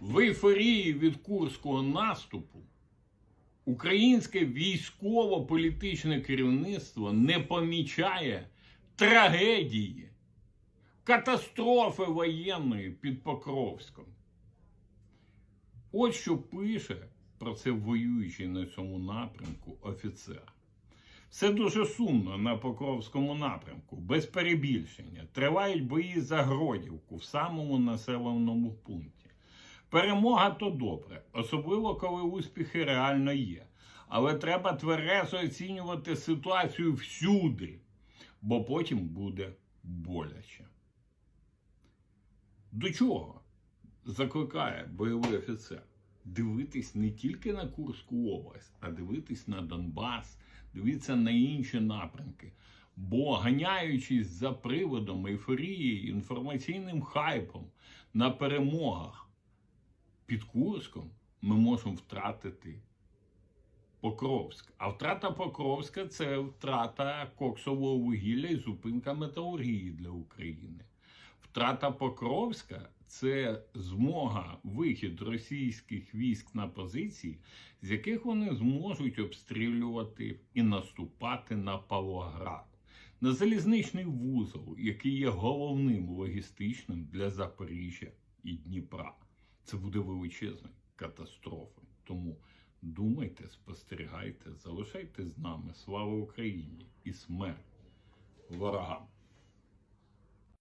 В ейфорії від курського наступу українське військово-політичне керівництво не помічає трагедії, катастрофи воєнної під Покровськом. От що пише про це воюючий на цьому напрямку офіцер. Все дуже сумно на Покровському напрямку, без перебільшення. Тривають бої за Гродівку в самому населеному пункті. Перемога то добре, особливо коли успіхи реально є. Але треба тверезо оцінювати ситуацію всюди, бо потім буде боляче. До чого закликає бойовий офіцер? Дивитись не тільки на Курську область, а дивитись на Донбас, дивитися на інші напрямки. Бо ганяючись за приводом ейфорії, інформаційним хайпом на перемогах під Курском, ми можемо втратити Покровськ. А втрата Покровська це втрата коксового вугілля і зупинка металургії для України. Втрата Покровська це змога вихід російських військ на позиції, з яких вони зможуть обстрілювати і наступати на Павлоград, на залізничний вузол, який є головним логістичним для Запоріжжя і Дніпра. Це буде величезна катастрофа. Тому думайте, спостерігайте, залишайтесь з нами. Слава Україні і смерть ворогам!